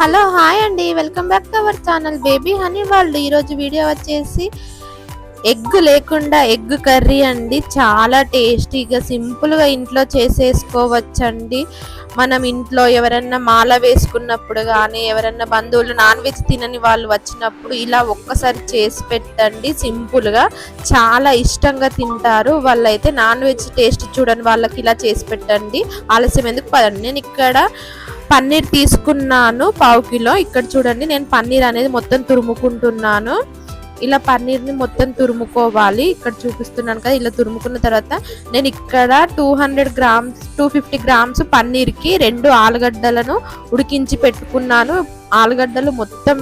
Hello hi అండి. Welcome back to our channel baby honey వాళ్ళు ఈరోజు వీడియో వచ్చేసి ఎగ్ లేకుండా ఎగ్ కర్రీ అండి. చాలా టేస్టీగా సింపుల్గా ఇంట్లో చేసేసుకోవచ్చండి. మనం ఇంట్లో ఎవరన్నా మాల వేసుకున్నప్పుడు కానీ ఎవరన్నా బంధువులు నాన్ వెజ్ తినని వాళ్ళు వచ్చినప్పుడు ఇలా ఒక్కసారి చేసి పెట్టండి. సింపుల్గా చాలా ఇష్టంగా తింటారు. వాళ్ళైతే నాన్ వెజ్ టేస్ట్ చూడని వాళ్ళకి ఇలా చేసి పెట్టండి. ఆలస్యం ఎందుకు? పదండి నేను ఇక్కడ పన్నీర్ తీసుకున్నాను పావు కిలో. ఇక్కడ చూడండి నేను పన్నీర్ అనేది మొత్తం తురుముకుంటున్నాను. ఇలా పన్నీర్ని మొత్తం తురుముకోవాలి. ఇక్కడ చూపిస్తున్నాను కదా ఇలా తురుముకున్న తర్వాత నేను ఇక్కడ two hundred grams two fifty grams పన్నీర్కి రెండు ఆలుగడ్డలను ఉడికించి పెట్టుకున్నాను. ఆలుగడ్డలు మొత్తం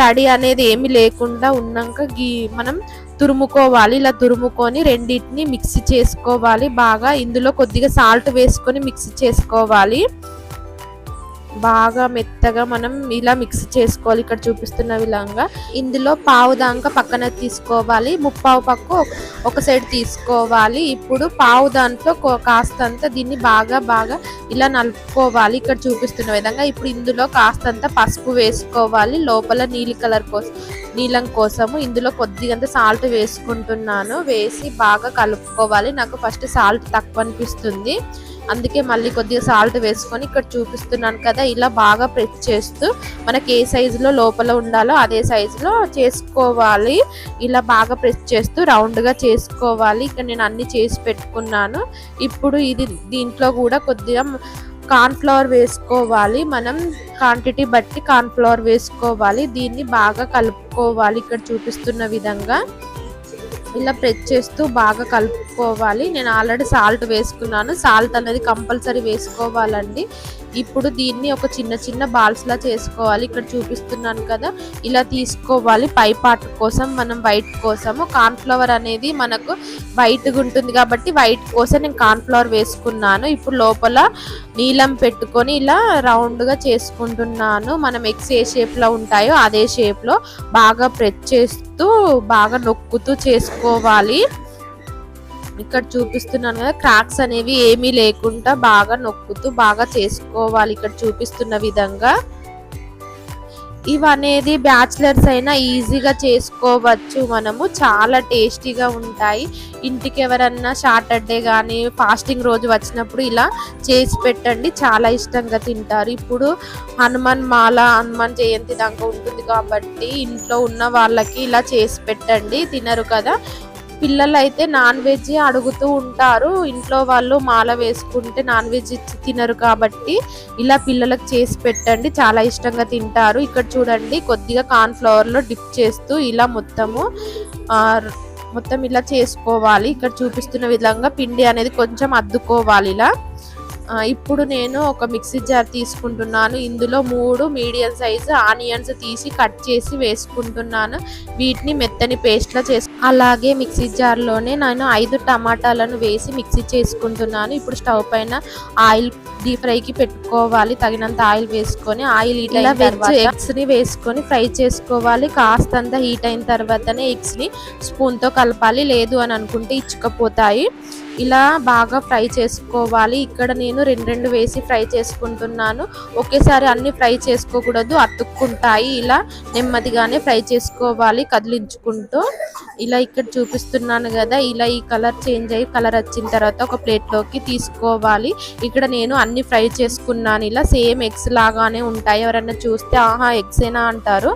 తడి అనేది ఏమి లేకుండా ఉన్నాక గీ మనం తురుముకోవాలి. ఇలా తురుముకొని రెండింటిని మిక్సీ చేసుకోవాలి. బాగా ఇందులో కొద్దిగా సాల్ట్ వేసుకొని మిక్సీ చేసుకోవాలి. బాగా మెత్తగా మనం ఇలా మిక్స్ చేసుకోవాలి. ఇక్కడ చూపిస్తున్న విధంగా. ఇందులో పావు దాకా పక్కన తీసుకోవాలి. ముప్పావు పక్క ఒక సైడ్ తీసుకోవాలి. ఇప్పుడు పావు దాంట్లో కాస్తంత దీన్ని బాగా బాగా ఇలా నలుపుకోవాలి. ఇక్కడ చూపిస్తున్న విధంగా ఇప్పుడు ఇందులో కాస్తంత పసుపు వేసుకోవాలి. లోపల నీలి కలర్ కోసం నీలం కోసము ఇందులో కొద్దిగంత సాల్ట్ వేసుకుంటున్నాను. వేసి బాగా కలుపుకోవాలి. నాకు ఫస్ట్ సాల్ట్ తక్కువ అనిపిస్తుంది. అందుకే మళ్ళీ కొద్దిగా సాల్ట్ వేసుకొని ఇక్కడ చూపిస్తున్నాను కదా ఇలా బాగా ప్రెస్ చేస్తూ మనకి ఏ సైజులో లోపల ఉండాలో అదే సైజులో చేసుకోవాలి. ఇలా బాగా ప్రెస్ చేస్తూ రౌండ్గా చేసుకోవాలి. ఇక్కడ నేను అన్ని చేసి పెట్టుకున్నాను. ఇప్పుడు ఇది దీంట్లో కూడా కొద్దిగా కార్న్ఫ్లవర్ వేసుకోవాలి. మనం క్వాంటిటీ బట్టి కార్న్ఫ్లవర్ వేసుకోవాలి. దీన్ని బాగా కలుపుకోవాలి. ఇక్కడ చూపిస్తున్న విధంగా. ఇలా ప్రెస్ చేస్తూ బాగా కలుపుకోవాలి. నేను ఆల్రెడీ సాల్ట్ వేసుకున్నాను. సాల్ట్ అనేది కంపల్సరీ వేసుకోవాలండి. ఇప్పుడు దీన్ని ఒక చిన్న చిన్న బాల్స్ లా చేసుకోవాలి. ఇక్కడ చూపిస్తున్నాను కదా. ఇలా తీసుకోవాలి. పై పార్ట్ కోసం మనం వైట్ కోసము కార్న్ఫ్లవర్ అనేది మనకు వైట్గా ఉంటుంది కాబట్టి వైట్ కోసం నేను కార్న్ఫ్లవర్ వేసుకున్నాను. ఇప్పుడు లోపల నీలం పెట్టుకొని ఇలా రౌండ్గా చేసుకుంటున్నాను. మనం ఎగ్స్ ఏ షేప్లో ఉంటాయో అదే షేప్లో బాగా ప్రెస్ చేస్తూ బాగా నొక్కుతూ చేసుకోవాలి. ఇక్కడ చూపిస్తున్నాను కదా క్రాక్స్ అనేవి ఏమీ లేకుండా బాగా నొక్కుతూ బాగా చేసుకోవాలి ఇక్కడ చూపిస్తున్న విధంగా. ఇవనేది బ్యాచిలర్స్ అయినా ఈజీగా చేసుకోవచ్చు మనము. చాలా టేస్టీగా ఉంటాయి. ఇంటికి ఎవరన్నా సాటర్డే కానీ ఫాస్టింగ్ రోజు వచ్చినప్పుడు ఇలా చేసి పెట్టండి. చాలా ఇష్టంగా తింటారు. ఇప్పుడు హనుమాన్ మాల హనుమాన్ జయంతి దాకా ఉంటుంది కాబట్టి ఇంట్లో ఉన్న వాళ్ళకి ఇలా చేసి పెట్టండి. తినరు కదా. పిల్లలు అయితే నాన్ వెజ్ అడుగుతూ ఉంటారు. ఇంట్లో వాళ్ళు మాల వేసుకుంటే నాన్ వెజ్ తినరు కాబట్టి ఇలా పిల్లలకు చేసి పెట్టండి. చాలా ఇష్టంగా తింటారు. ఇక్కడ చూడండి కొద్దిగా కార్న్ ఫ్లవర్లో డిప్ చేస్తూ ఇలా మొత్తము మొత్తం ఇలా చేసుకోవాలి. ఇక్కడ చూపిస్తున్న విధంగా పిండి అనేది కొంచెం అద్దుకోవాలి ఇలా. ఇప్పుడు నేను ఒక మిక్సీ జార్ తీసుకుంటున్నాను. ఇందులో మూడు మీడియం సైజు ఆనియన్స్ తీసి కట్ చేసి వేసుకుంటున్నాను. వీటిని మెత్తని పేస్ట్లా చేసు అలాగే మిక్సీ జార్లోనే నేను ఐదు టమాటాలను వేసి మిక్సీ చేసుకుంటున్నాను. ఇప్పుడు స్టవ్ పైన ఆయిల్ డీప్ ఫ్రైకి పెట్టుకోవాలి. తగినంత ఆయిల్ వేసుకొని ఆయిల్ హీట్ అయిన తర్వాత ఎగ్స్ని వేసుకొని ఫ్రై చేసుకోవాలి. కాస్తంత హీట్ అయిన తర్వాతనే ఎగ్స్ని స్పూన్తో కలపాలి. లేదు అని అనుకుంటే ఇచ్చుకపోతాయి. ఇలా బాగా ఫ్రై చేసుకోవాలి. ఇక్కడ నేను రెండు రెండు వేసి ఫ్రై చేసుకుంటున్నాను. ఒకేసారి అన్ని ఫ్రై చేసుకోకూడదు. అతుక్కుంటాయి. ఇలా నెమ్మదిగానే ఫ్రై చేసుకోవాలి. కదిలించుకుంటూ. ఇలా ఇక్కడ చూపిస్తున్నాను కదా. ఇలా ఈ కలర్ చేంజ్ అయ్యి కలర్ వచ్చిన తర్వాత ఒక ప్లేట్లోకి తీసుకోవాలి. ఇక్కడ నేను అన్ని ఫ్రై చేసుకున్నాను. ఇలా సేమ్ ఎగ్స్ లాగానే ఉంటాయి. ఎవరైనా చూస్తే ఆహా ఎగ్స్ అయినా అంటారు.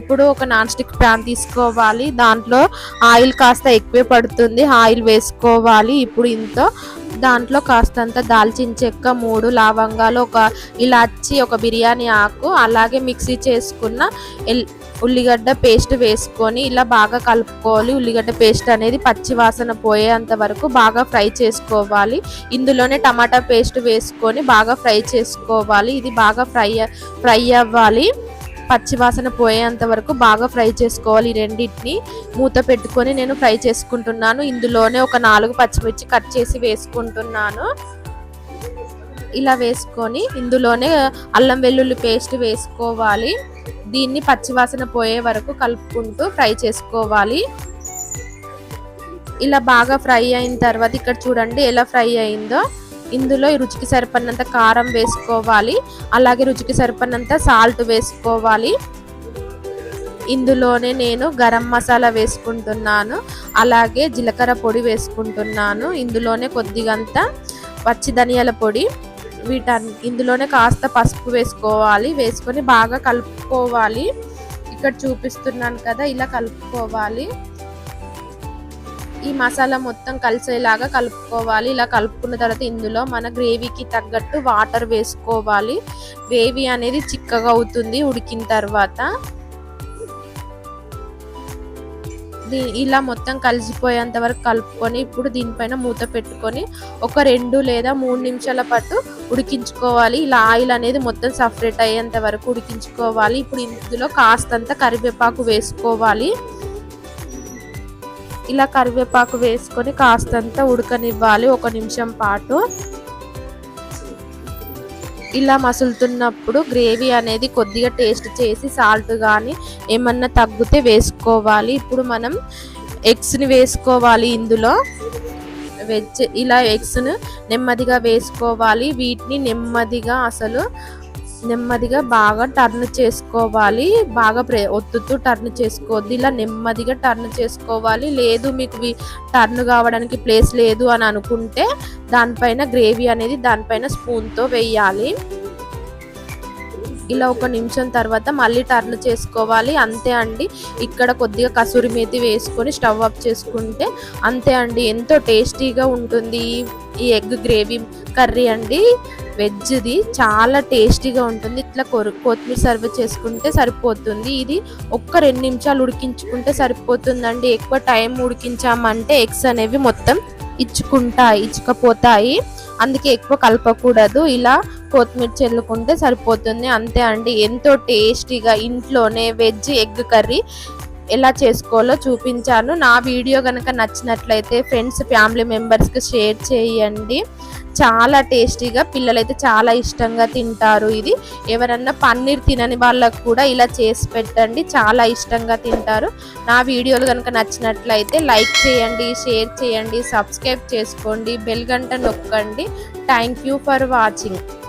ఇప్పుడు ఒక నాన్ స్టిక్ ప్యాన్ తీసుకోవాలి. దాంట్లో ఆయిల్ కాస్త ఎక్కువే పడుతుంది. ఆయిల్ వేసుకోవాలి. ఇప్పుడు ఇంత దాంట్లో కాస్తంత దాల్చిన చెక్క మూడు లవంగాలు ఒక ఇలాచి ఒక బిర్యానీ ఆకు అలాగే మిక్సీ చేసుకున్న ఎల్ ఉల్లిగడ్డ పేస్ట్ వేసుకొని ఇలా బాగా కలుపుకోవాలి. ఉల్లిగడ్డ పేస్ట్ అనేది పచ్చి వాసన పోయేంత వరకు బాగా ఫ్రై చేసుకోవాలి. ఇందులోనే టమాటా పేస్ట్ వేసుకొని బాగా ఫ్రై చేసుకోవాలి. ఇది బాగా ఫ్రై ఫ్రై అవ్వాలి. పచ్చివాసన పోయేంత వరకు బాగా ఫ్రై చేసుకోవాలి ఈ రెండింటిని. మూత పెట్టుకొని నేను ఫ్రై చేసుకుంటున్నాను. ఇందులోనే ఒక నాలుగు పచ్చిమిర్చి కట్ చేసి వేసుకుంటున్నాను. ఇలా వేసుకొని ఇందులోనే అల్లం వెల్లుల్లి పేస్ట్ వేసుకోవాలి. దీన్ని పచ్చివాసన పోయే వరకు కలుపుకుంటూ ఫ్రై చేసుకోవాలి. ఇలా బాగా ఫ్రై అయిన తర్వాత ఇక్కడ చూడండి ఎలా ఫ్రై అయిందో. ఇందులో రుచికి సరిపడినంత కారం వేసుకోవాలి. అలాగే రుచికి సరిపడినంత సాల్ట్ వేసుకోవాలి. ఇందులోనే నేను గరం మసాలా వేసుకుంటున్నాను. అలాగే జీలకర్ర పొడి వేసుకుంటున్నాను. ఇందులోనే కొద్దిగంత పచ్చి ధనియాల పొడి వీటన్ ఇందులోనే కాస్త పసుపు వేసుకోవాలి. వేసుకొని బాగా కలుపుకోవాలి. ఇక్కడ చూపిస్తున్నాను కదా ఇలా కలుపుకోవాలి. ఈ మసాలా మొత్తం కలిసేలాగా కలుపుకోవాలి. ఇలా కలుపుకున్న తర్వాత ఇందులో మన గ్రేవీకి తగ్గట్టు వాటర్ వేసుకోవాలి. గ్రేవీ అనేది చిక్కగా అవుతుంది ఉడికిన తర్వాత. ఇలా మొత్తం కలిసిపోయేంత వరకు కలుపుకొని ఇప్పుడు దీనిపైన మూత పెట్టుకొని ఒక రెండు లేదా మూడు నిమిషాల పాటు ఉడికించుకోవాలి. ఇలా ఆయిల్ అనేది మొత్తం సపరేట్ అయ్యేంత వరకు ఉడికించుకోవాలి. ఇప్పుడు ఇందులో కాస్తంత కరివేపాకు వేసుకోవాలి. ఇలా కరివేపాకు వేసుకొని కాస్తంత ఉడకనివ్వాలి ఒక నిమిషం పాటు. ఇలా మసులుతున్నప్పుడు గ్రేవీ అనేది కొద్దిగా టేస్ట్ చేసి సాల్ట్ కానీ ఏమన్నా తగ్గితే వేసుకోవాలి. ఇప్పుడు మనం ఎగ్స్ని వేసుకోవాలి ఇందులో. వెజ్ ఇలా ఎగ్స్ను నెమ్మదిగా వేసుకోవాలి. వీటిని నెమ్మదిగా అసలు నెమ్మదిగా బాగా టర్న్ చేసుకోవాలి. బాగా ప్రే ఒత్తుతూ టర్న్ చేసుకోవద్దు. ఇలా నెమ్మదిగా టర్న్ చేసుకోవాలి. లేదు మీకు టర్న్ కావడానికి ప్లేస్ లేదు అని అనుకుంటే దానిపైన గ్రేవీ అనేది దానిపైన స్పూన్తో వేయాలి. ఇలా ఒక నిమిషం తర్వాత మళ్ళీ టర్న్ చేసుకోవాలి. అంతే అండి. ఇక్కడ కొద్దిగా కసూరి మేతి వేసుకొని స్టవ్ ఆఫ్ చేసుకుంటే అంతే అండి. ఎంతో టేస్టీగా ఉంటుంది ఈ ఎగ్ గ్రేవీ కర్రీ అండి. వెజ్ది చాలా టేస్టీగా ఉంటుంది. ఇట్లా కొత్తిమీర సర్వ్ చేసుకుంటే సరిపోతుంది. ఇది ఒక్క రెండు నిమిషాలు ఉడికించుకుంటే సరిపోతుందండి. ఎక్కువ టైం ఉడికించామంటే ఎగ్స్ అనేవి మొత్తం ఇచ్చుకుంటాయి ఇచ్చుకపోతాయి. అందుకే ఎక్కువ కలపకూడదు. ఇలా కొత్తిమీర చల్లుకుంటే సరిపోతుంది. అంతే అండి. ఎంతో టేస్టీగా ఇంట్లోనే వెజ్ ఎగ్ కర్రీ ఎలా చేసుకోవాలో చూపించాను. నా వీడియో కనుక నచ్చినట్లయితే ఫ్రెండ్స్ ఫ్యామిలీ మెంబర్స్కి షేర్ చేయండి. చాలా టేస్టీగా పిల్లలైతే చాలా ఇష్టంగా తింటారు ఇది. ఎవరన్నా పన్నీర్ తినని వాళ్ళకు కూడా ఇలా చేసి పెట్టండి. చాలా ఇష్టంగా తింటారు. నా వీడియోలు కనుక నచ్చినట్లయితే లైక్ చేయండి షేర్ చేయండి సబ్స్క్రైబ్ చేసుకోండి బెల్ గంట నొక్కండి. Thank you for watching.